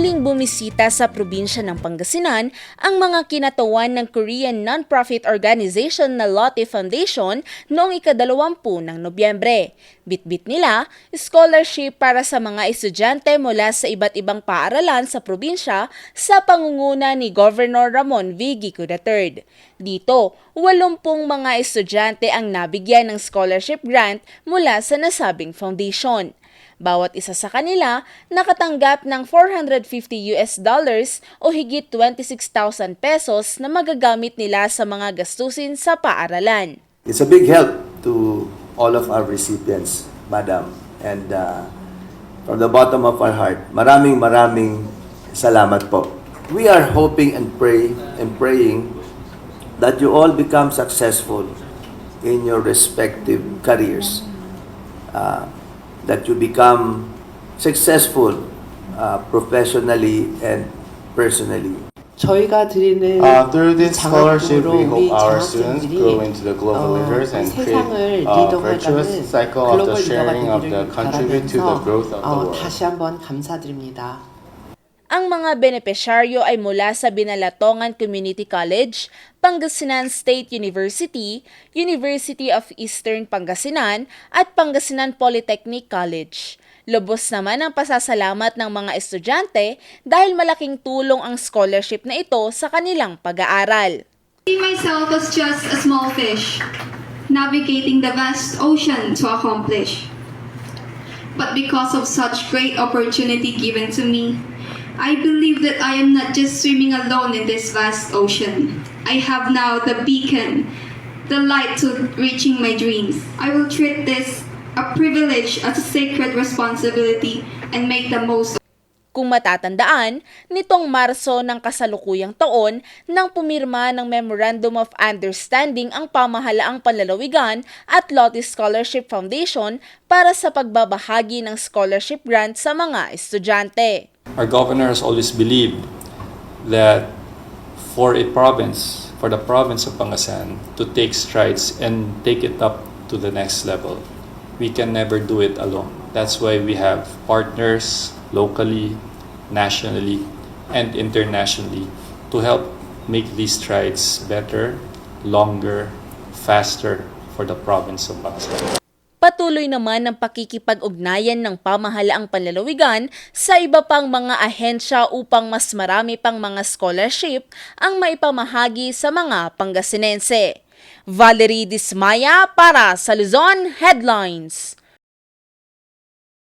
muling bumisita sa probinsya ng Pangasinan ang mga kinatawan ng Korean non-profit organization na Lotte Foundation noong ikadalawampu ng Nobyembre. Bitbit nila, scholarship para sa mga estudyante mula sa iba't ibang paaralan sa probinsya sa pangunguna ni Governor Ramon V. Gico III. Dito, 80 mga estudyante ang nabigyan ng scholarship grant mula sa nasabing foundation. Bawat isa sa kanila nakatanggap ng 450 US dollars o higit 26,000 pesos na magagamit nila sa mga gastusin sa paaralan. It's a big help to all of our recipients, Madam. And uh, from the bottom of our heart, maraming maraming salamat po. We are hoping and pray and praying that you all become successful in your respective careers. Uh, that you become successful uh, professionally and personally. 저희가 드리는 Uh, through this scholarship, we 장학금으로 hope 우리 our students 장학생들이 grow into the global 어, leaders and create 세상을 a virtuous 리더해가는 cycle of 글로벌 the 리더가 sharing of the 되기를 contribute to the 바라면서 growth of the 어, world. 다시 한번 감사드립니다. Ang mga benepisyaryo ay mula sa Binalatongan Community College, Pangasinan State University, University of Eastern Pangasinan at Pangasinan Polytechnic College. Lubos naman ang pasasalamat ng mga estudyante dahil malaking tulong ang scholarship na ito sa kanilang pag-aaral. See myself as just a small fish, navigating the vast ocean to accomplish. But because of such great opportunity given to me, I believe that I am not just swimming alone in this vast ocean. I have now the beacon, the light to reaching my dreams. I will treat this a privilege as a sacred responsibility and make the most Kung matatandaan, nitong Marso ng kasalukuyang taon nang pumirma ng Memorandum of Understanding ang pamahalaang panlalawigan at Lotte Scholarship Foundation para sa pagbabahagi ng scholarship grant sa mga estudyante. Our governor has always believed that for a province, for the province of Pangasan to take strides and take it up to the next level, we can never do it alone. That's why we have partners locally, nationally, and internationally to help make these strides better, longer, faster for the province of Pangasan. Patuloy naman ang pakikipag-ugnayan ng pamahalaang panlalawigan sa iba pang mga ahensya upang mas marami pang mga scholarship ang maipamahagi sa mga Pangasinense. Valerie Dismaya para sa Luzon Headlines.